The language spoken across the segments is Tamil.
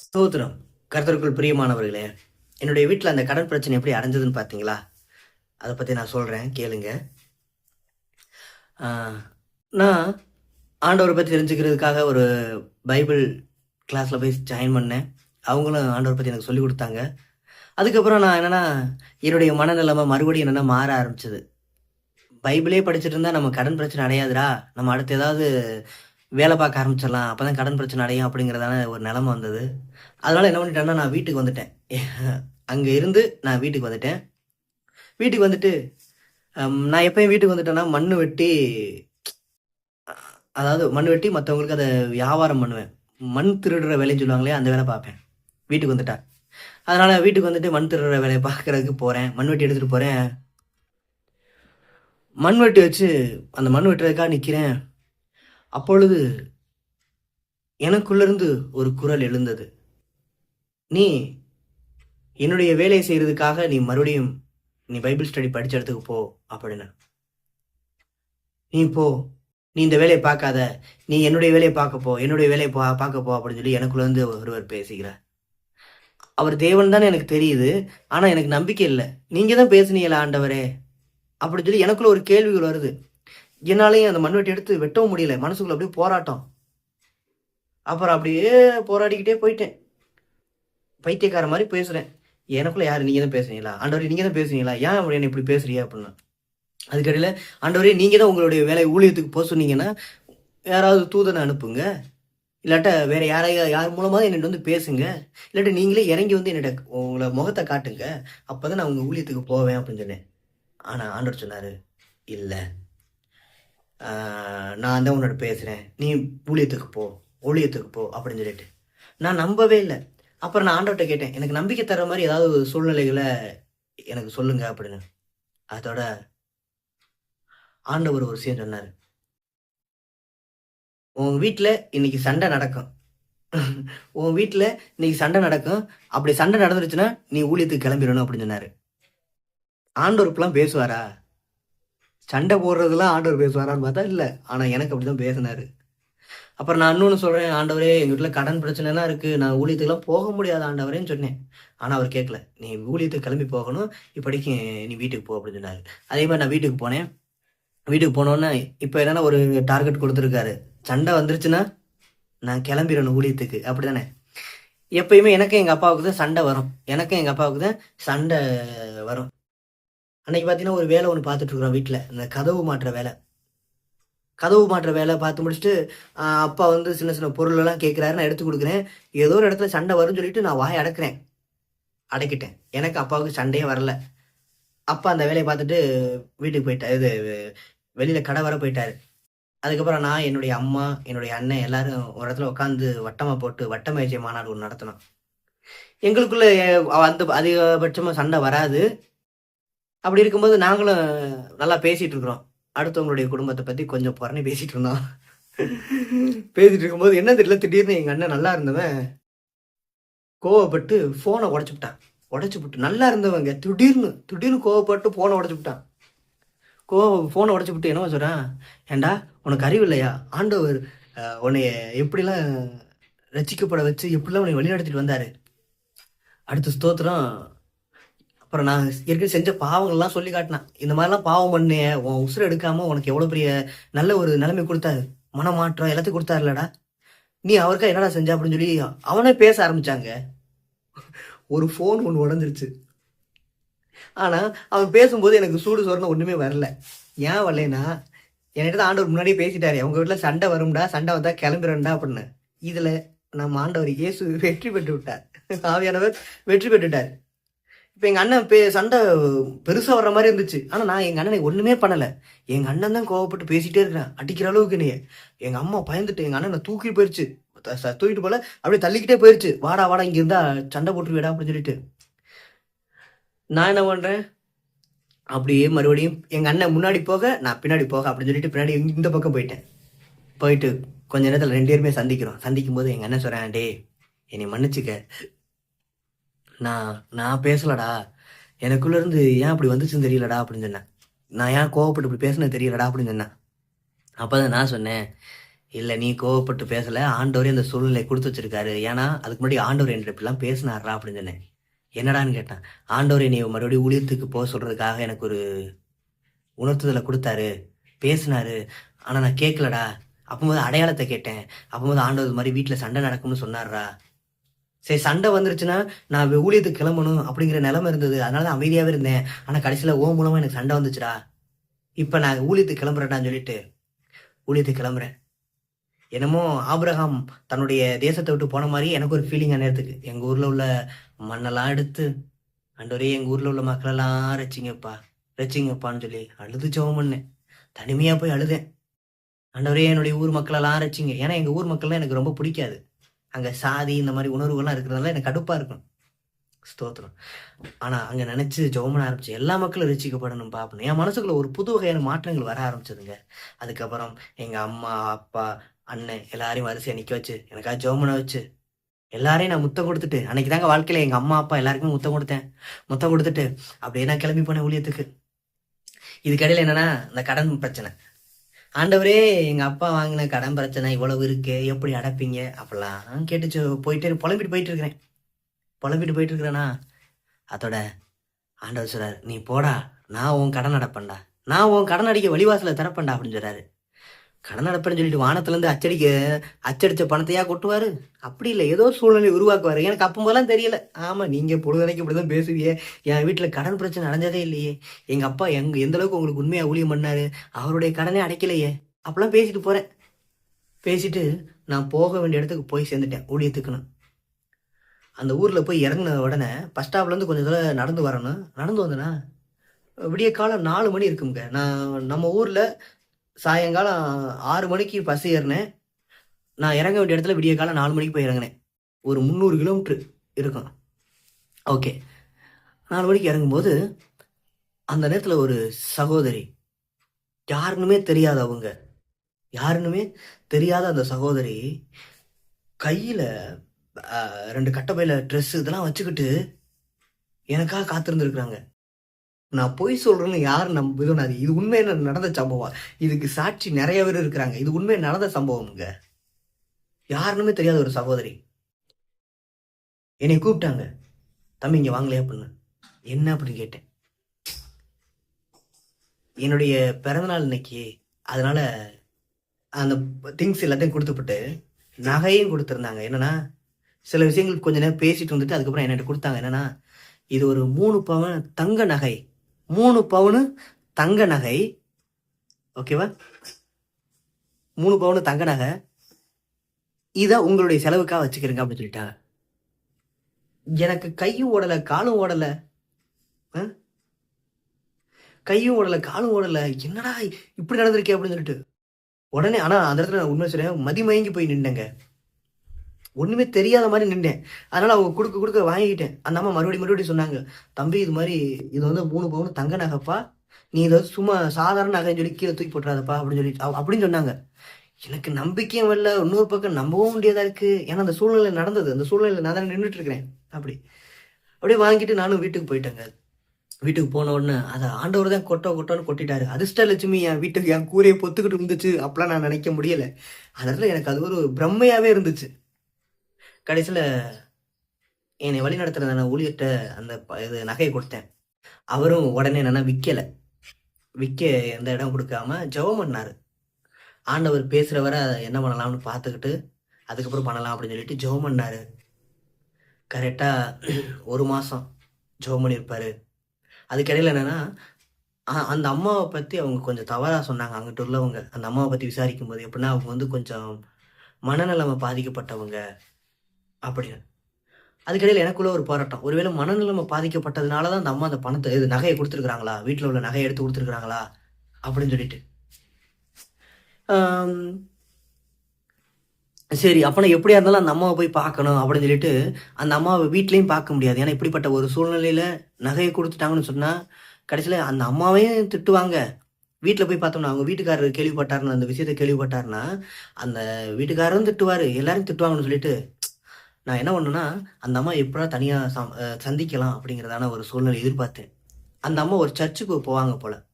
ஸ்தோத்திரம். கருத்தருக்குள் பிரியமானவர்களே என்னுடைய வீட்டில் அந்த கடன் பிரச்சனை எப்படி அடைஞ்சதுன்னு பார்த்தீங்களா அதை பற்றி நான் சொல்கிறேன் கேளுங்க. நான் ஆண்டவரை பற்றி தெரிஞ்சுக்கிறதுக்காக ஒரு பைபிள் கிளாஸில் போய் ஜாயின் பண்ணேன். அவங்களும் ஆண்டவரை பற்றி எனக்கு சொல்லி கொடுத்தாங்க. அதுக்கப்புறம் நான் என்னென்னா என்னுடைய மனநிலைமை மறுபடியும் என்னென்னா மாற ஆரம்பிச்சது. பைபிளே படிச்சுட்டு இருந்தால் நம்ம கடன் பிரச்சனை அடையாதுடா. நம்ம அடுத்து ஏதாவது வேலை பார்க்க ஆரம்பிச்சிடலாம். அப்போ தான் கடன் பிரச்சனை அடையும் அப்படிங்கிறதான ஒரு நிலமை வந்தது. அதனால் என்ன பண்ணிட்டேன்னா நான் வீட்டுக்கு வந்துட்டேன். அங்கே இருந்து நான் வீட்டுக்கு வந்துட்டேன். வீட்டுக்கு வந்துட்டு நான் எப்பயும் வீட்டுக்கு வந்துட்டேன்னா மண் வெட்டி அதாவது மண் வெட்டி மற்றவங்களுக்கு அதை வியாபாரம் பண்ணுவேன். மண் திருடுற வேலைன்னு சொல்லுவாங்களே அந்த வேலை பார்ப்பேன். வீட்டுக்கு வந்துட்டேன் அதனால் வீட்டுக்கு வந்துட்டு மண் திருடுற வேலையை பார்க்கறதுக்கு போகிறேன் மண் வெட்டி எடுத்துகிட்டு போகிறேன் மண் வெட்டி வச்சு அந்த மண் வெட்டுறதுக்காக நிற்கிறேன் அப்பொழுது எனக்குள்ளிருந்து ஒரு குரல் எழுந்தது. நீ என்னுடைய வேலையை செய்யறதுக்காக நீ மறுபடியும் நீ பைபிள் ஸ்டடி படிச்ச இடத்துக்கு போ அப்படின்னு நீ போ. நீ இந்த வேலையை பார்க்காத. நீ என்னுடைய வேலையை பார்க்க போ. என்னுடைய வேலையை பா பார்க்க போ அப்படின்னு சொல்லி எனக்குள்ளேருந்து ஒருவர் பேசுகிறார். அவர் தேவன் தானே எனக்கு தெரியுது. ஆனால் எனக்கு நம்பிக்கை இல்லை. நீங்கள் தான் பேசுனீங்களா ஆண்டவரே அப்படின்னு சொல்லி எனக்குள்ள ஒரு கேள்விகள் வருது. என்னாலையும் அந்த மண்வெட்டி எடுத்து வெட்டவும் முடியல. மனசுக்குள்ள அப்படியே போராட்டம். அப்புறம் அப்படியே போராடிக்கிட்டே போயிட்டேன். பைத்தியக்கார மாதிரி பேசுகிறேன் எனக்குள்ள யார் நீங்கள் தான் பேசுறீங்களா? ஆண்டவரே நீங்கள் தான் பேசுறீங்களா? ஏன் அப்படி என்ன இப்படி பேசுறீங்க அப்படின்னு? அதுக்கடையில் ஆண்டவரே நீங்கள் தான் உங்களுடைய வேலை ஊழியத்துக்கு போக சொன்னீங்கன்னா யாராவது தூதனை அனுப்புங்க. இல்லாட்ட வேற யாரையா யார் மூலமாக என்னிட்ட வந்து பேசுங்க. இல்லாட்ட நீங்களே இறங்கி வந்து என்னோட உங்களை முகத்தை காட்டுங்க. அப்போ தான் நான் உங்கள் ஊழியத்துக்கு போவேன் அப்படின்னு சொன்னேன். ஆனால் ஆண்டவர் சொன்னார் இல்லை. நான் தான் உன்னோட பேசுகிறேன் நீ ஊழியத்துக்கு போ ஊழியத்துக்கு போ அப்படின்னு சொல்லிட்டு. நான் நம்பவே இல்லை. அப்புறம் நான் ஆண்டவர்கிட்ட கேட்டேன் எனக்கு நம்பிக்கை தர மாதிரி ஏதாவது ஒரு சூழ்நிலைகளை எனக்கு சொல்லுங்க அப்படின்னு. அதோட ஆண்டவர் ஒரு விஷயம் சொன்னார். உன் வீட்டில் இன்னைக்கு சண்டை நடக்கும். உன் வீட்டில் இன்னைக்கு சண்டை நடக்கும். அப்படி சண்டை நடந்துருச்சுன்னா நீ ஊழியத்துக்கு கிளம்பிடணும் அப்படின்னு சொன்னார். ஆண்டவருக்குலாம் பேசுவாரா? சண்டை போடுறதுலாம் ஆண்டவர் பேசுவாரான்னு பார்த்தா இல்லை. ஆனால் எனக்கு அப்படி தான் பேசினாரு. அப்புறம் நான் இன்னொன்று சொல்கிறேன் ஆண்டவரே எங்கள் வீட்டில் கடன் பிரச்சனைலாம் இருக்குது நான் ஊழியத்துக்குலாம் போக முடியாது ஆண்டவரேன்னு சொன்னேன். ஆனால் அவர் கேட்கல. நீ ஊழியத்துக்கு கிளம்பி போகணும். இப்படிக்கு நீ வீட்டுக்கு போ அப்படின்னு சொன்னார். அதே மாதிரி நான் வீட்டுக்கு போனேன். வீட்டுக்கு போனோன்னே இப்போ என்னென்னா ஒரு டார்கெட் கொடுத்துருக்காரு. சண்டை வந்துருச்சுன்னா நான் கிளம்பிடணும் ஊழியத்துக்கு. அப்படி தானே எப்பயுமே எனக்கும் எங்கள் அப்பாவுக்கு தான் சண்டை வரும். எனக்கும் எங்கள் அப்பாவுக்கு தான் சண்டை வரும். அன்னைக்கு பார்த்தீங்கன்னா ஒரு வேலை ஒன்று பார்த்துட்டு இருக்கிறோம் வீட்டில் இந்த கதவு மாட்டுற வேலை. கதவு மாட்டுற வேலை பார்த்து முடிச்சுட்டு அப்பா வந்து சின்ன சின்ன பொருளெல்லாம் கேட்குறாரு நான் எடுத்து கொடுக்குறேன். ஏதோ ஒரு இடத்துல சண்டை வரும்னு சொல்லிட்டு நான் வாயை அடக்கிறேன். அடக்கிட்டேன். எனக்கு அப்பாவுக்கு சண்டையே வரல. அப்பா அந்த வேலையை பார்த்துட்டு வீட்டுக்கு போயிட்டார். இது வெளியில் கடை வர போயிட்டார். அதுக்கப்புறம் நான் என்னுடைய அம்மா என்னுடைய அண்ணன் எல்லாரும் ஒரு இடத்துல உட்காந்து வட்டமாக போட்டு வட்ட மேஜை மாநாடு ஒன்று நடத்தினோம் எங்களுக்குள்ள அந்த அதிகபட்சமாக சண்டை வராது. அப்படி இருக்கும்போது நாங்களும் நல்லா பேசிகிட்டு இருக்கிறோம். அடுத்தவங்களுடைய குடும்பத்தை பற்றி கொஞ்சம் புறணி பேசிகிட்டு இருந்தோம். பேசிகிட்டு இருக்கும்போது என்ன தெரியல திடீர்னு எங்கள் அண்ணன் நல்லா இருந்தவன் கோவப்பட்டு ஃபோனை உடைச்சு விட்டான். உடைச்சு விட்டு நல்லா இருந்தவங்க திடீர்னு திடீர்னு கோவப்பட்டு ஃபோனை உடைச்சு விட்டான். கோவம் ஃபோனை உடைச்சு விட்டு என்ன சொல்கிறான் ஏண்டா உனக்கு அறிவு இல்லையா? ஆண்டவர் உன்னைய எப்படிலாம் ரசிக்கப்பட வச்சு எப்படிலாம் உன்னை வழிநடத்திட்டு வந்தார்? அடுத்த ஸ்தோத்திரம் அப்புறம் நான் ஏற்கனவே செஞ்ச பாவங்கள்லாம் சொல்லி காட்டினான். இந்த மாதிரிலாம் பாவம் பண்ணு உன் உசுரை எடுக்காம உனக்கு எவ்வளோ பெரிய நல்ல ஒரு நிலைமை கொடுத்தாரு. மனமாற்றம் எல்லாத்தையும் கொடுத்தாருலடா. நீ அவருக்கா என்னடா செஞ்ச அப்படின்னு சொல்லி அவனே பேச ஆரம்பிச்சாங்க. ஒரு ஃபோன் ஒன்று உடஞ்சிருச்சு. ஆனால் அவன் பேசும்போது எனக்கு சூடு சொரணை ஒன்றுமே வரல. ஏன் வரலைன்னா என்கிட்ட தான் ஆண்டவர் முன்னாடியே பேசிட்டாரு. அவங்க வீட்டில் சண்டை வரும்டா சண்டை வந்தால் கிளம்பிடுறா அப்படின்னு. இதில் நம்ம ஆண்டவர் இயேசு வெற்றி பெற்று விட்டார். ஆவியானவர் வெற்றி பெற்றுட்டார். இப்போ எங்கள் அண்ணன் பே சண்டை பெருசாக வர்ற மாதிரி இருந்துச்சு. ஆனால் நான் எங்கள் அண்ணனை ஒன்றுமே பண்ணலை. எங்கள் அண்ணன் தான் கோவப்பட்டு பேசிகிட்டே இருக்கிறேன். அடிக்கிற அளவுக்கு நீ எங்கள் அம்மா பயந்துட்டு எங்கள் அண்ணனை தூக்கி போயிடுச்சு தூக்கிட்டு போல அப்படியே தள்ளிக்கிட்டே போயிருச்சு. வாடா வாடா இங்கே இருந்தால் சண்டை போட்டுருவேடா அப்படின்னு சொல்லிட்டு. நான் என்ன பண்ணுறேன் அப்படியே மறுபடியும் எங்கள் அண்ணன் முன்னாடி போக நான் பின்னாடி போக அப்படின்னு சொல்லிட்டு பின்னாடி இந்த பக்கம் போயிட்டேன். போயிட்டு கொஞ்ச நேரத்தில் ரெண்டு பேருமே சந்திக்கிறோம். சந்திக்கும் போது எங்கள் அண்ணன் சொல்கிறேன் டே என்னை மன்னிச்சுக்க. நான் நான் பேசலடா. எனக்குள்ள இருந்து ஏன் அப்படி வந்துச்சுன்னு தெரியலடா அப்படின்னு சொன்னேன். நான் ஏன் கோவப்பட்டு இப்படி பேசுனது தெரியலடா அப்படின்னு சொன்னேன். அப்பதான் நான் சொன்னேன் இல்லை நீ கோவப்பட்டு பேசலை. ஆண்டவரே அந்த சூழ்நிலை கொடுத்து வச்சிருக்காரு. ஏன்னா அதுக்கு முன்னாடி ஆண்டவர் என்கிட்ட இப்படிலாம் பேசினாரா அப்படின்னு சொன்னேன். என்னடான்னு கேட்டேன். ஆண்டவர் நீ மறுபடியும் ஊழியத்துக்கு போக சொல்றதுக்காக எனக்கு ஒரு உணர்த்துதலை கொடுத்தாரு. பேசினாரு. ஆனால் நான் கேட்கலடா. அப்போது அடையாளத்தை கேட்டேன். அப்போது ஆண்டவர் மாதிரி வீட்டில் சண்டை நடக்கும்னு சொன்னார்ரா? சரி சண்டை வந்துருச்சுன்னா நான் ஊழியத்துக்கு கிளம்பணும் அப்படிங்கிற நிலைமை இருந்தது. அதனால தான் அமைதியாகவே இருந்தேன். ஆனால் கடைசியில் ஓ மூலமாக எனக்கு சண்டை வந்துச்சுடா. இப்போ நான் ஊழியத்துக்கு கிளம்புறேன்டான்னு சொல்லிட்டு ஊழியத்துக்கு கிளம்புறேன். என்னமோ ஆபிரகாம் தன்னுடைய தேசத்தை விட்டு போன மாதிரி எனக்கு ஒரு ஃபீலிங் நேரத்துக்கு. எங்கள் ஊரில் உள்ள மண்ணெல்லாம் எடுத்து ஆண்டவரே எங்கள் ஊரில் உள்ள மக்களெல்லாம் ரச்சிங்கப்பா ரச்சிங்கப்பான்னு சொல்லி அழுது ஜெபம் பண்ணேன் தனிமையாக போய் அழுதேன். அண்டவரே என்னுடைய ஊர் மக்களெல்லாம் ரசிங்க. ஏன்னா எங்கள் ஊர் மக்கள்லாம் எனக்கு ரொம்ப பிடிக்காது. அங்கே சாதி இந்த மாதிரி உணர்வுகள்லாம் இருக்கிறதுனால எனக்கு கடுப்பாக இருக்கும் ஸ்தோத்திரம். ஆனால் அங்கே நினச்சி ஜோமன ஆரம்பிச்சு எல்லா மக்களும் ரசிக்கப்படணும் பார்ப்பணும் என் மனசுக்குள்ள ஒரு புது வகையான மாற்றங்கள் வர ஆரம்பிச்சதுங்க. அதுக்கப்புறம் எங்கள் அம்மா அப்பா அண்ணன் எல்லாரையும் வரிசையை நிற்க வச்சு எனக்காக ஜோமனை வச்சு எல்லாரையும் நான் முத்தம் கொடுத்துட்டு அன்னைக்கு தாங்க வாழ்க்கையில் எங்கள் அம்மா அப்பா எல்லாருக்குமே முத்தம் கொடுத்தேன். முத்தம் கொடுத்துட்டு அப்படியே நான் கிளம்பி போனேன் ஊழியத்துக்கு. இதுக்கடையில் என்னன்னா இந்த கடன் பிரச்சனை. ஆண்டவரே எங்கள் அப்பா வாங்கின கடன் பிரச்சனை இவ்வளவு இருக்கு எப்படி அடைப்பீங்க? அப்படிலாம் கேட்டுச்சு. போயிட்டே புலம்பிட்டு போயிட்டு இருக்கிறேன். புலம்பிட்டு போயிட்டு இருக்கிறேனா? அதோட ஆண்டவர் சொல்றாரு நீ போடா நான் உன் கடன் அடைப்பேன்டா. நான் உன் கடன் அடிக்க வழிவாசலை திறப்பேன்டா அப்படின்னு சொல்றாரு. கடன் அடைப்பேன்னு சொல்லிட்டு வானத்துலேருந்து அச்சடிக்க அச்சடித்த பணத்தையா கொட்டுவாரு? அப்படி இல்லை. ஏதோ ஒரு சூழ்நிலை உருவாக்குவார். எனக்கு அப்போ போலாம் தெரியல. ஆமாம் நீங்கள் பொழுதனைக்கு இப்படிதான் பேசுவீங்க. என் வீட்டில் கடன் பிரச்சனை அடைஞ்சதே இல்லையே. எங்கள் அப்பா எங்க எந்த அளவுக்கு உங்களுக்கு உண்மையாக ஊழியம் பண்ணார்? அவருடைய கடனே அடைக்கலையே. அப்பெல்லாம் பேசிட்டு போகிறேன் பேசிட்டு நான் போக வேண்டிய இடத்துக்கு போய் சேர்ந்துட்டேன். ஊழியத்துக்குன்னு. அந்த ஊரில் போய் இறங்கின உடனே பஸ் ஸ்டாப்லேருந்து கொஞ்சம் தூரம் நடந்து வரணும். நடந்து வந்தேனா விடிய காலம் நாலு மணி இருக்குங்க நான் நம்ம ஊரில் சாயங்காலம் ஆறு மணிக்கு பஸ் ஏறினேன். நான் இறங்க வேண்டிய இடத்துல விடிய காலம் நாலு மணிக்கு போய் இறங்கினேன். ஒரு முந்நூறு கிலோமீட்ரு இருக்கும். ஓகே நாலு மணிக்கு இறங்கும்போது அந்த நேரத்தில் ஒரு சகோதரி யாருன்னுமே தெரியாத அவங்க. யாருன்னுமே தெரியாத அந்த சகோதரி கையில் ரெண்டு கட்டப்பையில் ட்ரெஸ் இதெல்லாம் வச்சுக்கிட்டு எனக்காக காத்திருந்துருக்குறாங்க. நான் பொய் சொல்கிறேன்னு யார் நம்புதோ அது இது உண்மையில நடந்த சம்பவம்? இதுக்கு சாட்சி நிறைய பேர் இருக்கிறாங்க. இது உண்மையை நடந்த சம்பவம்ங்க யாருன்னுமே தெரியாத ஒரு சகோதரி. என்னை கூப்பிட்டாங்க. தம்பி இங்கே வாங்கலையா அப்படின்னு. என்ன? அப்படின்னு கேட்டேன். என்னுடைய பிறந்தநாள் இன்னைக்கு அதனால அந்த திங்ஸ் எல்லாத்தையும் கொடுத்துப்பட்டு நகையும் கொடுத்துருந்தாங்க. என்னன்னா சில விஷயங்கள் கொஞ்ச நேரம் பேசிட்டு வந்துட்டு அதுக்கப்புறம் என்கிட்ட கொடுத்தாங்க. என்னன்னா இது ஒரு மூணு பவன் தங்க நகை. மூணு பவுனு தங்க நகை. ஓகேவா மூணு பவுனு தங்க நகை. இதை உங்களுடைய செலவுக்காக வச்சுக்கிறீங்க அப்படின்னு சொல்லிட்டாங்க எனக்கு கையும் ஓடலை காலும் ஓடலை. ஆ? கையும் ஓடலை காலும் ஓடலை. என்னடா இப்படி நடந்திருக்கே அப்படின்னு சொல்லிட்டு. உடனே ஆனால் அந்த இடத்துல நான் உண்மை சொல்றேன் மதிமயங்கி போய் நின்னேங்க ஒன்றுமே தெரியாத மாதிரி நின்றேன். அதனால் அவங்க கொடுக்க கொடுக்க வாங்கிக்கிட்டேன். அந்த அம்மா மறுபடியும் மறுபடியும் சொன்னாங்க தம்பி இது மாதிரி இது வந்து மூணு பவுன் தங்க நகைப்பா நீ இதை வந்து சும்மா சாதாரண நகைன்னு சொல்லி கீழே தூக்கி போட்டுறாதப்பா அப்படின்னு சொல்லி அப்படின்னு சொன்னாங்க. எனக்கு நம்பிக்கையும் வரல. இன்னொரு பக்கம் நம்பவும் முடியாதா இருக்குது ஏன்னா அந்த சூழ்நிலை நடந்தது. அந்த சூழ்நிலை நான் தான் நின்றுட்டு இருக்கிறேன். அப்படி. அப்படியே வாங்கிட்டு நானும் வீட்டுக்கு போயிட்டேங்க. வீட்டுக்கு போன உடனே அதை ஆண்டவர் தான் கொட்டோ கொட்டோன்னு கொட்டிட்டாரு. அதிர்ஷ்டலட்சுமி என் வீட்டுக்கு என் கூரையை பொத்துக்கிட்டு இருந்துச்சு அப்பெல்லாம் நான் நினைக்க முடியல. அந்த எனக்கு அது ஒரு பிரம்மையாகவே இருந்துச்சு. கடைசியில் என்னை வழி நடத்துகிற ஊழியர்கிட்ட அந்த இது நகையை கொடுத்தேன். அவரும் உடனே என்னென்னா விற்கலை விற்க எந்த இடம் கொடுக்காம ஜெபம் பண்ணார். ஆண்டவர் பேசுகிறவரை என்ன பண்ணலாம்னு பார்த்துக்கிட்டு அதுக்கப்புறம் பண்ணலாம் அப்படின்னு சொல்லிட்டு ஜெபம் பண்ணார். கரெக்டாக ஒரு மாதம் ஜெபம் பண்ணியிருப்பார். அதுக்கிடையில் என்னென்னா அந்த அம்மாவை பற்றி அவங்க கொஞ்சம் தவறாக சொன்னாங்க. அங்கிட்டு உள்ளவங்க அந்த அம்மாவை பற்றி விசாரிக்கும் போது எப்படின்னா அவங்க வந்து கொஞ்சம் மனநலமை பாதிக்கப்பட்டவங்க. அப்படின்னு. அதுக்கிடையில் எனக்குள்ள ஒரு போராட்டம். ஒருவேளை மனநிலைமை பாதிக்கப்பட்டதுனால தான் அந்த அம்மா அந்த பணத்தை இது நகையை கொடுத்துருக்குறாங்களா? வீட்டில் உள்ள நகையை எடுத்து கொடுத்துருக்குறாங்களா? அப்படின்னு சொல்லிட்டு. சரி அப்போனா எப்படியா இருந்தாலும் அந்த அம்மாவை போய் பார்க்கணும் அப்படின்னு சொல்லிட்டு அந்த அம்மாவை வீட்லேயும் பார்க்க முடியாது. ஏன்னா இப்படிப்பட்ட ஒரு சூழ்நிலையில் நகையை கொடுத்துட்டாங்கன்னு சொன்னால் கடைசியில் அந்த அம்மாவையும் திட்டுவாங்க. வீட்டில் போய் பார்த்தோம்னா அவங்க வீட்டுக்காரர் கேள்விப்பட்டாருன்னு அந்த விஷயத்த கேள்விப்பட்டாருன்னா அந்த வீட்டுக்காரரும் திட்டுவார் எல்லாரும் திட்டுவாங்கன்னு சொல்லிட்டு நான் என்ன பண்ணேன்னா அந்த அம்மா எப்படா தனியாக சம்- சந்திக்கலாம் அப்படிங்கிறதான ஒரு சூழ்நிலை எதிர்பார்த்தேன். அந்த அம்மா ஒரு சர்ச்சுக்கு போவாங்க போல்.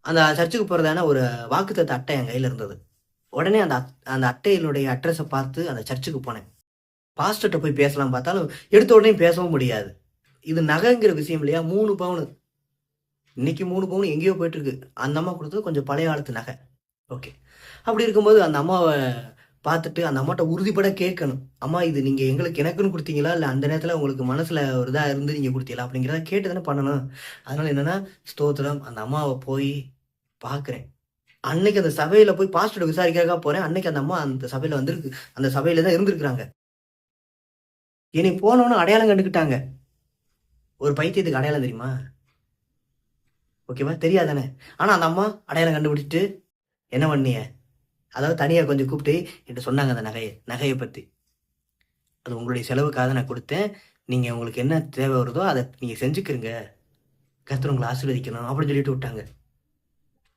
அந்த சர்ச்சுக்கு போகிறதான ஒரு வாக்குத்தத்த அட்டை என் கையில் இருந்தது. உடனே அந்த அந்த அட்டையினுடைய அட்ரஸை பார்த்து அந்த சர்ச்சுக்கு போனேன். பாஸ்டர்கிட்ட போய் பேசலாம் பார்த்தாலும் எடுத்த உடனே பேசவும் முடியாது. இது நகைங்கிற விஷயம் இல்லையா? மூணு பவுனு. இன்னைக்கு மூணு பவுன் எங்கேயோ போயிட்டுருக்கு அந்த அம்மா கொடுத்தது கொஞ்சம் பழைய காலத்து நகை. ஓகே. அப்படி இருக்கும்போது அந்த அம்மாவை பார்த்துட்டு அந்த அம்மாட்ட உறுதிப்பட கேட்கணும். அம்மா இது நீங்கள் எங்களுக்கு எனக்குன்னு கொடுத்தீங்களா? இல்லை அந்த நேரத்தில் உங்களுக்கு மனசில் ஒரு இதாக இருந்து நீங்கள் கொடுத்தீங்களா? அப்படிங்கிறத கேட்டு தானே பண்ணணும். அதனால் என்னென்னா ஸ்தோத்திரம். அந்த அம்மாவை போய் பார்க்குறேன். அன்னைக்கு அந்த சபையில் போய் பாஸ்டர் விசாரிக்கிறக்காக போகிறேன் அன்னைக்கு அந்த அம்மா அந்த சபையில் வந்திருக்கு. அந்த சபையில் தான் இருந்திருக்கிறாங்க. என்னை போனவனும் அடையாளம் கண்டுக்கிட்டாங்க. ஒரு பைத்தியத்துக்கு அடையாளம் தெரியுமா? ஓகேவா? தெரியாதானே? ஆனால் அந்த அம்மா அடையாளம் கண்டுபிடிச்சிட்டு என்ன பண்ணிய? அதாவது தனியாக கொஞ்சம் கூப்பிட்டு என்கிட்ட சொன்னாங்க அந்த நகையை நகையை பற்றி அது உங்களுடைய செலவுக்காக நான் கொடுத்தேன். நீங்கள் உங்களுக்கு என்ன தேவை வருதோ அதை நீங்கள் செஞ்சுக்கிறீங்க கர்த்தர் உங்களை ஆசீர்வதிக்கணும் அப்படின்னு சொல்லிட்டு விட்டாங்க.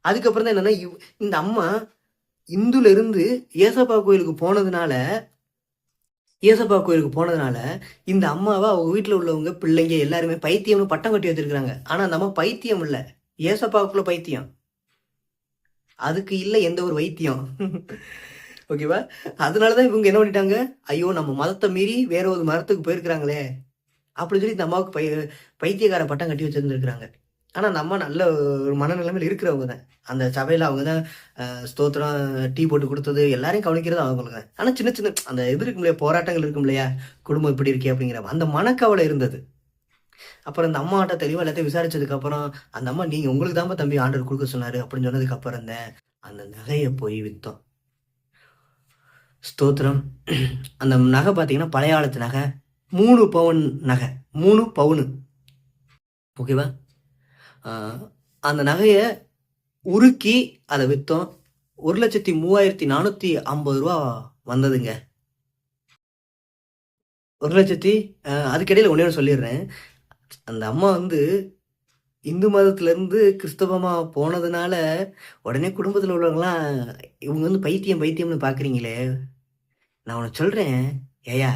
அதுக்கப்புறம் தான் என்னென்னா இவ்- இந்த அம்மா இந்துலேருந்து ஏசப்பா கோயிலுக்கு போனதுனால ஏசப்பா கோயிலுக்கு போனதுனால இந்த அம்மாவை அவங்க வீட்டில் உள்ளவங்க பிள்ளைங்க எல்லாருமே பைத்தியம்னு பட்டம் கட்டி வச்சிருக்கிறாங்க. ஆனால் அந்த அம்மா பைத்தியம் இல்லை. ஏசப்பாவுக்குள்ள பைத்தியம். அதுக்கு இல்லை எந்த ஒரு வைத்தியம். ஓகேவா அதனாலதான் இவங்க என்ன பண்ணிட்டாங்க? ஐயோ நம்ம மதத்தை மீறி வேற ஒரு மதத்துக்கு போயிருக்கிறாங்களே. அப்படின்னு சொல்லி இந்த அம்மாவுக்கு பை பைத்தியக்கார பட்டம் கட்டி வச்சிருந்துருக்காங்க ஆனா அந்த அம்மா நல்ல ஒரு மனநிலைமையில் இருக்கிறவங்க தான். அந்த சபையில அவங்க தான் ஸ்தோத்திரம் டீ போட்டு கொடுத்தது எல்லாரையும் கவனிக்கிறது அவங்களுக்கு தான். ஆனா சின்ன சின்ன அந்த இது இருக்கும் இல்லையா போராட்டங்கள் இருக்கும் இல்லையா குடும்பம் இப்படி இருக்கே அப்படிங்கிற அந்த மனக்கவலை இருந்தது. அப்புறம் இந்த அம்மாட்ட தெளிவாக எல்லாத்தையும் விசாரிச்சதுக்கப்புறம் அந்த அம்மா நீங்கள் உங்களுக்கு தான் தம்பி ஆர்டர் கொடுக்க சொன்னார் அப்படின்னு சொன்னதுக்கு அப்புறம் தான் அந்த நகையை போய் விற்றோம் ஸ்தோத்திரம். அந்த நகை பார்த்தீங்கன்னா பழைய காலத்து நகை. மூணு பவுன் நகை. மூணு பவுனு. ஓகேவா அந்த நகையை உருக்கி அதை விற்றோம் ஒரு லட்சத்தி மூவாயிரத்தி நானூற்றி ஐம்பது ரூபா வந்ததுங்க. ஒரு லட்சத்தி அதுக்கிடையில் ஒன்றே ஒன்று சொல்லிடுறேன். அந்த அம்மா வந்து இந்து மதத்துலேருந்து கிறிஸ்தவமாக போனதுனால உடனே குடும்பத்தில் உள்ளவங்களாம் இவங்க வந்து பைத்தியம் பைத்தியம்னு பார்க்குறீங்களே நான் உனக்கு சொல்கிறேன் ஏயா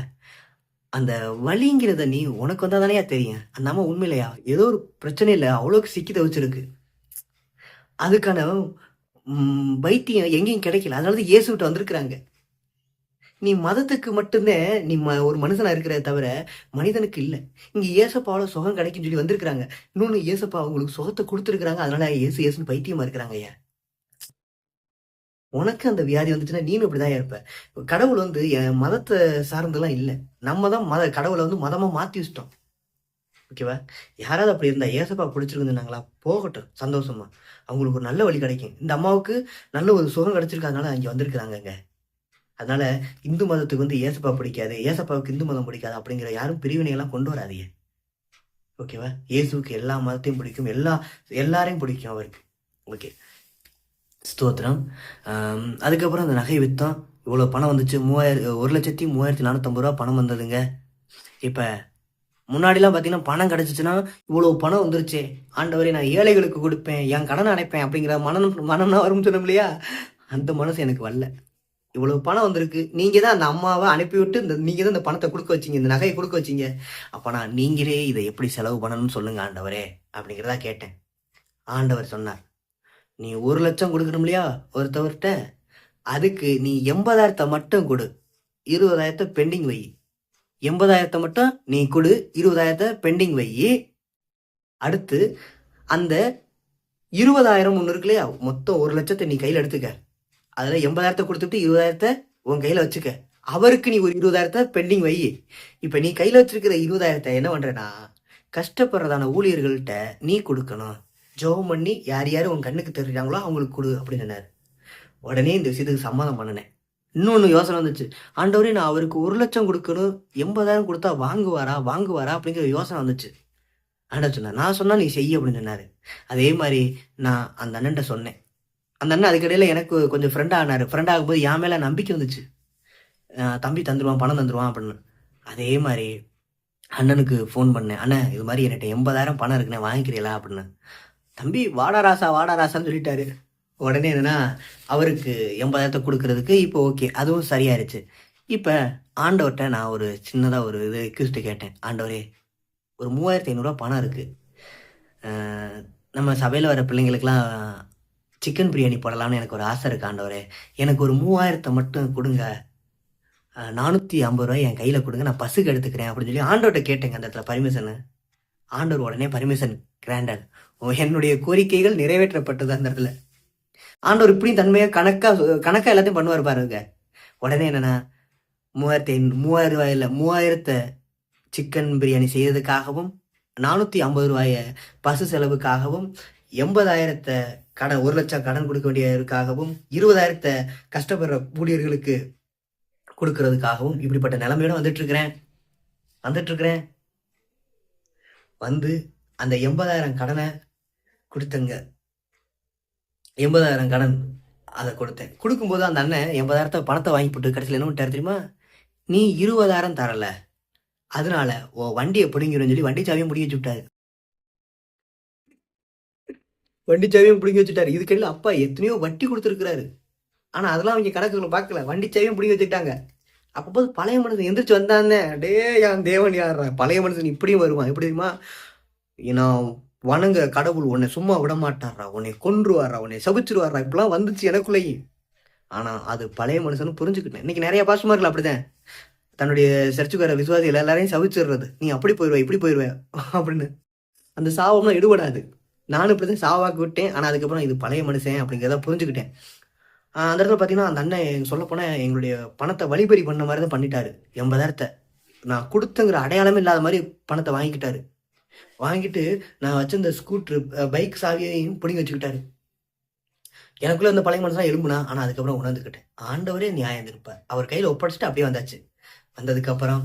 அந்த வழிங்கிறத நீ உனக்கு வந்தால் தானேயா தெரியும். அந்த அம்மா உண்மையிலையா? ஏதோ ஒரு பிரச்சனை இல்லை அவ்வளோக்கு சிக்கி தவிச்சிருக்கு அதுக்கான பைத்தியம் எங்கேயும் கிடைக்கல. அதனால தான் இயேசுகிட்ட வந்திருக்கிறாங்க. நீ மதத்துக்கு மட்டும்தான் நீ ம- ஒரு மனுஷனா இருக்கிறத தவிர மனிதனுக்கு இல்லை. இங்க ஏசப்பாவோட சுகம் கிடைக்குன்னு சொல்லி வந்திருக்கிறாங்க. இன்னொன்னு ஏசப்பா அவங்களுக்கு சுகத்தை கொடுத்துருக்குறாங்க. அதனால ஏசு ஏசுன்னு பைத்தியமா இருக்கிறாங்க ஐயா. உனக்கு அந்த வியாதி வந்துச்சுன்னா நீனும் இப்படிதான் இருப்ப. கடவுள் வந்து என் மதத்தை சார்ந்தெல்லாம் இல்லை. நம்ம தான் மத கடவுளை வந்து மதமா மாத்தி வச்சிட்டோம். ஓகேவா யாராவது அப்படி இருந்தா ஏசப்பா பிடிச்சிருந்துருந்தாங்களா போகட்டும் சந்தோஷமா. அவங்களுக்கு ஒரு நல்ல வழி கிடைக்கும். இந்த அம்மாவுக்கு நல்ல ஒரு சுகம் கிடைச்சிருக்காதனால இங்கே வந்திருக்கிறாங்கங்க அதனால இந்து மதத்துக்கு வந்து ஏசப்பா பிடிக்காது ஏசப்பாவுக்கு இந்து மதம் பிடிக்காது அப்படிங்கிற யாரும் பிரிவினையெல்லாம் கொண்டு வராதீங்க. ஓகேவா இயேசுவுக்கு எல்லா மதத்தையும் பிடிக்கும் எல்லா எல்லாரையும் பிடிக்கும் அவருக்கு. ஓகே ஸ்தோத்திரம். அதுக்கப்புறம் அந்த நகை விற்றோம் இவ்வளோ பணம் வந்துச்சு. மூவாயிரம் ஒரு லட்சத்தி மூவாயிரத்தி நானூற்றம்பது ரூபா பணம் வந்ததுங்க. இப்போ முன்னாடிலாம் பார்த்தீங்கன்னா பணம் கிடச்சிச்சுன்னா இவ்வளோ பணம் வந்துருச்சு. ஆண்டவரை நான் ஏழைகளுக்கு கொடுப்பேன் என் கடனை அடைப்பேன் அப்படிங்கிற மனம் மனம்னா வரும்னு சொன்னோம் இல்லையா? அந்த மனசு எனக்கு வரல. இவ்வளவு பணம் வந்திருக்கு. நீங்க தான் அந்த அம்மாவை அனுப்பிவிட்டு இந்த நீங்க தான் இந்த பணத்தை கொடுக்க வச்சீங்க இந்த நகையை கொடுக்க வச்சீங்க. அப்போ நான் நீங்களே இதை எப்படி செலவு பண்ணணும்னு சொல்லுங்க ஆண்டவரே அப்படிங்கிறதா கேட்டேன். ஆண்டவர் சொன்னார் நீ ஒரு லட்சம் கொடுக்கணும் இல்லையா ஒருத்தவர்கிட்ட? அதுக்கு நீ எண்பதாயிரத்தை மட்டும் கொடு இருபதாயிரத்தை பெண்டிங் வை. எண்பதாயிரத்தை மட்டும் நீ கொடு இருபதாயிரத்தை பெண்டிங் வை. அடுத்து அந்த இருபதாயிரம் ஒன்று இருக்கு இல்லையா மொத்தம் ஒரு லட்சத்தை நீ கையில் எடுத்துக்க. அதில் எண்பதாயிரத்தை கொடுத்துட்டு இருபதாயிரத்தை உன் கையில் வச்சுக்க. அவருக்கு நீ ஒரு இருபதாயிரத்தை பெண்டிங் வை. இப்போ நீ கையில் வச்சிருக்கிற இருபதாயிரத்தை என்ன பண்ணுறேன்னா கஷ்டப்படுறதான ஊழியர்கள்ட்ட நீ கொடுக்கணும். ஜெபம் பண்ணி யார் யார் உன் கண்ணுக்கு தெரிஞ்சாங்களோ அவங்களுக்கு கொடு அப்படின்னு சொன்னார். உடனே இந்த விஷயத்துக்கு சம்மதம் பண்ணினேன். இன்னொன்று யோசனை வந்துச்சு. ஆண்டவரே நான் அவருக்கு ஒரு லட்சம் கொடுக்கணும் எண்பதாயிரம் கொடுத்தா வாங்குவாரா வாங்குவாரா அப்படிங்கிற யோசனை வந்துச்சு. ஆண்டவர் சொன்னார் நான் சொன்னால் நீ செய்ய அப்படின்னு சொன்னார். அதே மாதிரி நான் அந்த அண்ணன்ட்ட சொன்னேன். அந்த அண்ணன் அதுக்கடையில் எனக்கு கொஞ்சம் ஃப்ரெண்ட் ஆனார். ஃப்ரெண்ட் ஆகும்போது என் மேலே நம்பிக்கை வந்துச்சு. தம்பி தந்துடுவான் பணம் தந்துடுவான் அப்படின்னு. அதே மாதிரி அண்ணனுக்கு ஃபோன் பண்ணேன். அண்ணன் இது மாதிரி என்கிட்ட எண்பதாயிரம் பணம் இருக்குண்ணே வாங்கிக்கிறீங்களா? அப்படின்னு. தம்பி வாடா ராசா வாடா ராசான்னு சொல்லிட்டாரு. உடனே என்னென்னா அவருக்கு எண்பதாயிரத்தை கொடுக்கறதுக்கு இப்போ ஓகே அதுவும் சரியாயிருச்சு. இப்போ ஆண்டவர்கிட்ட நான் ஒரு சின்னதாக ஒரு இது ரிக்வஸ்ட்டு கேட்டேன். ஆண்டவரே ஒரு மூவாயிரத்தி ஐநூறுரூவா பணம் இருக்குது நம்ம சபையில் வர பிள்ளைங்களுக்கெல்லாம் சிக்கன் பிரியாணி போடலாம்னு எனக்கு ஒரு ஆசை இருக்கு ஆண்டவரே. எனக்கு ஒரு மூவாயிரத்தை மட்டும் கொடுங்க. நானூற்றி ஐம்பது ரூபாய் என் கையில் கொடுங்க. நான் பஸ்ஸுக்கு எடுத்துக்கிறேன் அப்படின்னு சொல்லி ஆண்டவர்கிட்ட கேட்டேங்க அந்த இடத்துல பர்மிஷன் ஆண்டவர் உடனே பர்மிஷன் கிராண்டட் என்னுடைய கோரிக்கைகள் நிறைவேற்றப்பட்டது அந்த இடத்துல. ஆண்டவர் இப்படியும் தன்மையாக கணக்காக கணக்காக எல்லாத்தையும் பண்ணுவார் பாருங்க. உடனே என்னென்னா மூவாயிரத்தி ஐநூ- மூவாயிரம் ரூபாயில மூவாயிரத்தை சிக்கன் பிரியாணி செய்கிறதுக்காகவும் நானூற்றி ஐம்பது ரூபாயை பசு செலவுக்காகவும் எண்பதாயிரத்தை கடன் ஒரு லட்சம் கடன் கொடுக்க வேண்டியதுக்காகவும் இருபதாயிரத்தை கஷ்டப்படுற ஊழியர்களுக்கு கொடுக்கறதுக்காகவும் இப்படிப்பட்ட நிலைமையோட வந்துட்டு இருக்கிறேன் வந்துட்டு இருக்கிறேன் வந்து அந்த எண்பதாயிரம் கடனை கொடுத்தங்க. எண்பதாயிரம் கடன் அதை கொடுத்தேன். கொடுக்கும்போது அந்த அண்ணன் எண்பதாயிரத்தை பணத்தை வாங்கி போட்டு கடைசியில் என்ன தெரியுமா? நீ இருபதாயிரம் தரல. அதனால ஓ வண்டியை பிடிங்கிரும் சொல்லி வண்டி சாவியும் முடிய வச்சுட்டாரு வண்டி சாவியும் பிடிங்கி வச்சுட்டாரு. இதுக்கெல்லாம் அப்பா எத்தனையோ வட்டி கொடுத்துருக்குறாரு. ஆனால் அதெல்லாம் அவங்க கணக்குகளை பார்க்கல. வண்டி சாவியும் பிடிங்கி வச்சுக்கிட்டாங்க. அப்போ பழைய மனுஷன் எந்திரிச்சு வந்தானே. டே என் தேவன் யார் பழைய மனுஷன் இப்படியும் வருவான். எப்படி தெரியுமா? நான் வணங்க கடவுள் உன்னை சும்மா விட மாட்டாரா உன்னை கொன்றுவாரா உன்னை சபிச்சிருவாரா இப்பெல்லாம் வந்துச்சு எனக்குள்ளேயும் ஆனால் அது பழைய மனுஷன் புரிஞ்சுக்கிட்டேன். இன்னைக்கு நிறைய பாஸ்மார்கள் அப்படிதான் தன்னுடைய சர்ச்சுக்கார விசுவாசிகள் எல்லாரையும் சவிச்சிடுறது நீ அப்படி போயிடுவ இப்படி போயிடுவ அப்படின்னு. அந்த சாபம்லாம் எடுபடாது. நானும் இப்படி தான் சாவாக்கி விட்டேன் ஆனால் அதுக்கப்புறம் இது பழைய மனுஷன் அப்படிங்கிறத புரிஞ்சுக்கிட்டேன். அந்த இடத்துல பார்த்தீங்கன்னா அந்த அண்ணன் சொல்லப்போனால் எங்களுடைய பணத்தை வழிபறி பண்ண மாதிரி தான் பண்ணிட்டாரு. எண்பதாயிரத்தை. நான் கொடுத்தங்கிற அடையாளமே இல்லாத மாதிரி பணத்தை வாங்கிக்கிட்டாரு. வாங்கிட்டு நான் வச்சிருந்த ஸ்கூட்ரு பைக் சாவியையும் பிடிங்கி வச்சுக்கிட்டாரு. எனக்குள்ள அந்த பழைய மனுஷன் எலும்புனா ஆனால் அதுக்கப்புறம் உணர்ந்துக்கிட்டேன். ஆண்டவரே நியாயம் இருப்பார். அவர் கையில் ஒப்படைச்சிட்டு அப்படியே வந்தாச்சு. வந்ததுக்கப்புறம்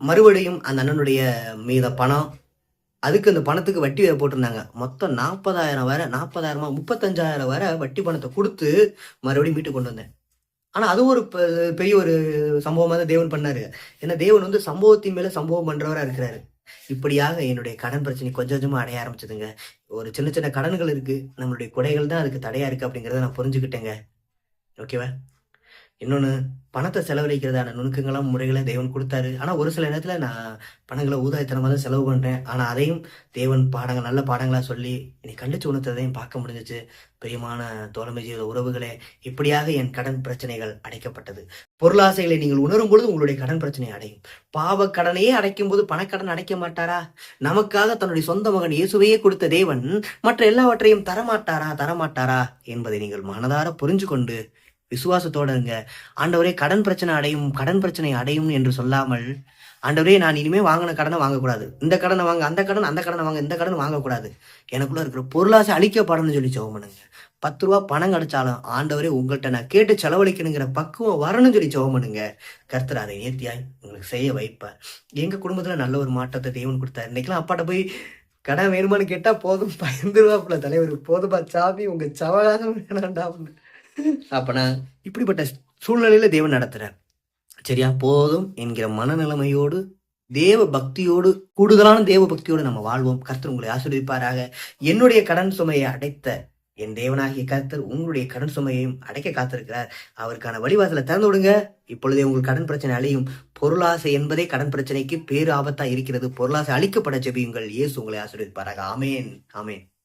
மறுபடியும் அந்த அண்ணனுடைய மீத பணம் அதுக்கு அந்த பணத்துக்கு வட்டி வேற போட்டிருந்தாங்க. மொத்தம் நாற்பதாயிரம் வர நாற்பதாயிரமா முப்பத்தஞ்சாயிரம் வர வட்டி பணத்தை கொடுத்து மறுபடியும் மீட்டு கொண்டு வந்தேன். ஆனால் அதுவும் ஒரு பெ- பெரிய ஒரு சம்பவமாக தான் தேவன் பண்ணாரு. ஏன்னா தேவன் வந்து சம்பவத்தின் மேலே சம்பவம் பண்ணுறவராக இருக்கிறாரு. இப்படியாக என்னுடைய கடன் பிரச்சனை கொஞ்சம் கொஞ்சமாக அடைய ஆரம்பிச்சதுங்க. ஒரு சின்ன சின்ன கடன்கள் இருக்குது நம்மளுடைய குடைகள் தான் அதுக்கு தடையாக இருக்குது அப்படிங்கிறத நான் புரிஞ்சுக்கிட்டேங்க. ஓகேவா? இன்னொன்று பணத்தை செலவழிக்கிறதான நுணுக்கங்களும் முறைகளை தேவன் கொடுத்தாரு. ஆனால் ஒரு சில நேரத்தில் நான் பணங்களை ஊதாயத்தனமாக தான் செலவு பண்ணுறேன் ஆனால் அதையும் தேவன் பாடங்கள் நல்ல பாடங்களாக சொல்லி என்னை கண்டிச்சு உணர்த்ததையும் பார்க்க முடிஞ்சிச்சு. பிரியமான தோழமை செய்த உறவுகளே இப்படியாக என் கடன் பிரச்சனைகள் அடைக்கப்பட்டது. பொருளாசைகளை நீங்கள் உணரும் பொழுது உங்களுடைய கடன் பிரச்சனை அடையும். பாவ கடனையே அடைக்கும் போது பணக்கடன் அடைக்க மாட்டாரா? நமக்காக தன்னுடைய சொந்த மகன் இயேசுவையே கொடுத்த தேவன் மற்ற எல்லாவற்றையும் தரமாட்டாரா தரமாட்டாரா என்பதை நீங்கள் மனதார புரிஞ்சு கொண்டு விசுவாசத்தோட இருங்க ஆண்டவரே கடன் பிரச்சனை அடையும் கடன் பிரச்சனை அடையும் என்று சொல்லாமல் ஆண்டவரே நான் இனிமே வாங்கின கடனை வாங்கக்கூடாது. இந்த கடனை வாங்க அந்த கடன் அந்த கடனை வாங்க இந்த கடன் வாங்கக்கூடாது. எனக்குள்ள இருக்கிற பொருளாசை அழிக்கப்படணும்னு சொல்லி ஜெபம் பண்ணுங்க பத்து ரூபா பணம் கிடைச்சாலும் ஆண்டவரே உங்கள்கிட்ட நான் கேட்டு செலவழிக்கணுங்கிற பக்குவம் வரணும்னு சொல்லி ஜெபம் பண்ணுங்க கர்த்தர் அதை நேர்த்தியாய் உங்களுக்கு செய்ய வைப்பார். எங்க குடும்பத்துல நல்ல ஒரு மாற்றத்தை தேவன் கொடுத்தாரு. இன்னைக்கெல்லாம் அப்பாட்ட போய் கடன் வேணுமான்னு கேட்டால் போதும் பயந்துருவாப்புல தலைவர். போதும்பா சாமி உங்கள் சவகாசம் வேணாண்டா அப்படின்னு. அப்பனா நான் இப்படிப்பட்ட சூழ்நிலையில தேவன் நடத்துறார். சரியா? போதும் என்கிற மனநிலைமையோடு தேவ பக்தியோடு கூடுதலான தேவ பக்தியோடு நம்ம வாழ்வோம். கர்த்தர் உங்களை ஆசீர்வதிப்பாராக. என்னுடைய கடன் சுமையை அடைத்த என் தேவனாகிய கர்த்தர் உங்களுடைய கடன் சுமையையும் அடைக்க காத்திருக்கிறார். அவருக்கான வழிவாசலை திறந்து விடுங்க. இப்பொழுதே உங்கள் கடன் பிரச்சனை அழியும். பொருளாசை என்பதே கடன் பிரச்சனைக்கு பேரு ஆபத்தா இருக்கிறது. பொருளாசை அழிக்கப்பட ஜெபியுங்கள். இயேசு உங்களை ஆசீர்வதிப்பாராக. ஆமேன். ஆமேன்.